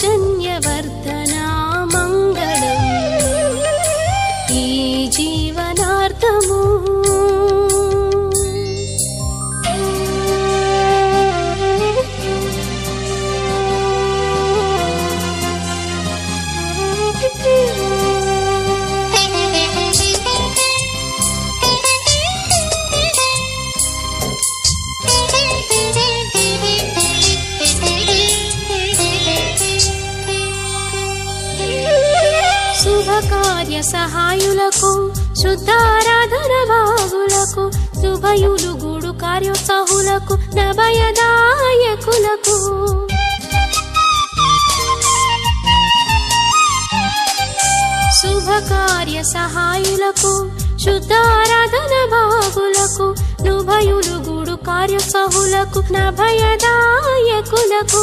సౌజన్యవర్ధనా సహాయులకు శుద్ధారాధన భాగులకు శుభయులు గూడు కార్యోత్సాహులకు నభయదాయకులకు శుభకార్య సహాయులకు శుద్ధారాధన భాగులకు నుభయులు గూడు కార్యోత్సాహులకు నభయదాయకులకు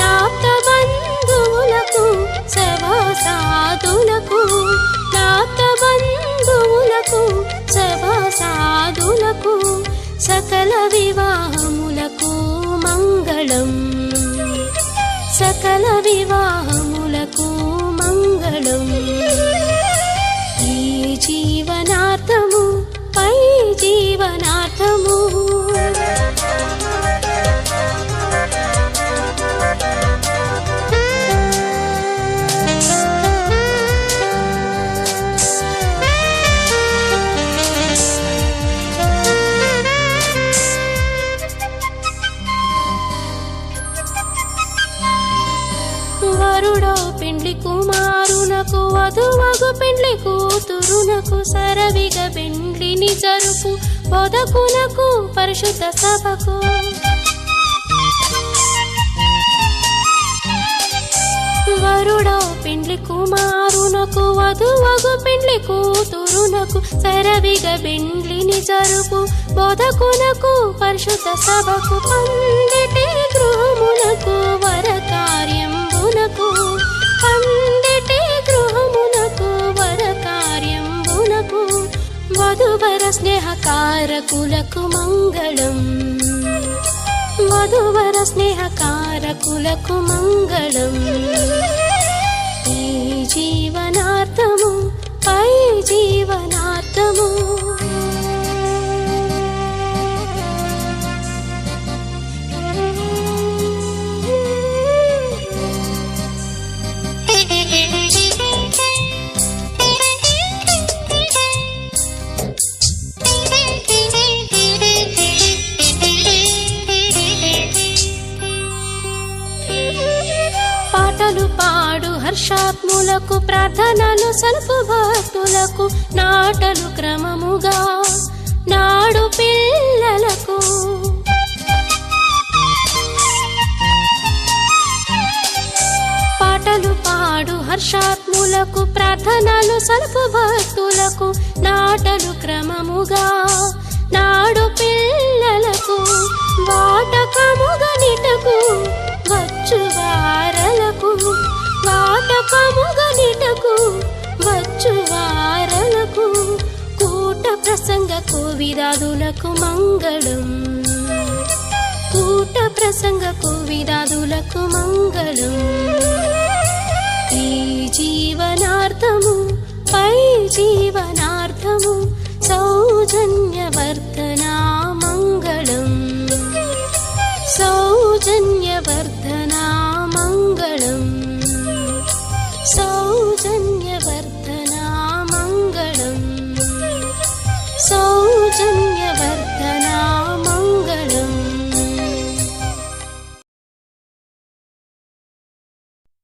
నాప్త బంధువులకు సభాసాధులకు దాత బంధువులకు సభాసాధులకు సకల వివాహములకు మంగళం. సకల వివాహములకు పెండ్లి కుమారునకు వధువగు పెండ్లి కూతురునకు సరవిగ పెండ్లిని జరుపు బోధకునకు పరిశుద్ధ సభకు. వరుడో పెండ్లి కుమారునకు వధువగు పెండ్లి కూతురునకు సరవిగ పెండ్లిని జరుపు బోధకునకు పరిశుద్ధ సభకు. పండిటి గృహమునకు వధువర స్నేహకారకులకు మంగళం. వధువర స్నేహకారకులకు మంగళం. ఈ జీవనార్థము పై జీవనార్థము. పాటలు పాడు హర్షాత్ములకు ప్రార్థనలు సల్పు భక్తులకు నాటలు క్రమముగా నాడు పిల్లలకు. పాటలు పాడు హర్షాత్ములకు ప్రార్థనలు సల్పు భక్తులకు నాటలు క్రమముగా నాడు పిల్లలకు. వాటకముగా వాటకముగా వచ్చు వారలకు కూట ప్రసంగ కోవిదాదులకు మంగళం. కూట ప్రసంగ కోవిదాదులకు మంగళం. ఈ జీవనార్థము పై జీవనార్థము సౌజన్యవర్ధనా మంగళం. సౌజన్య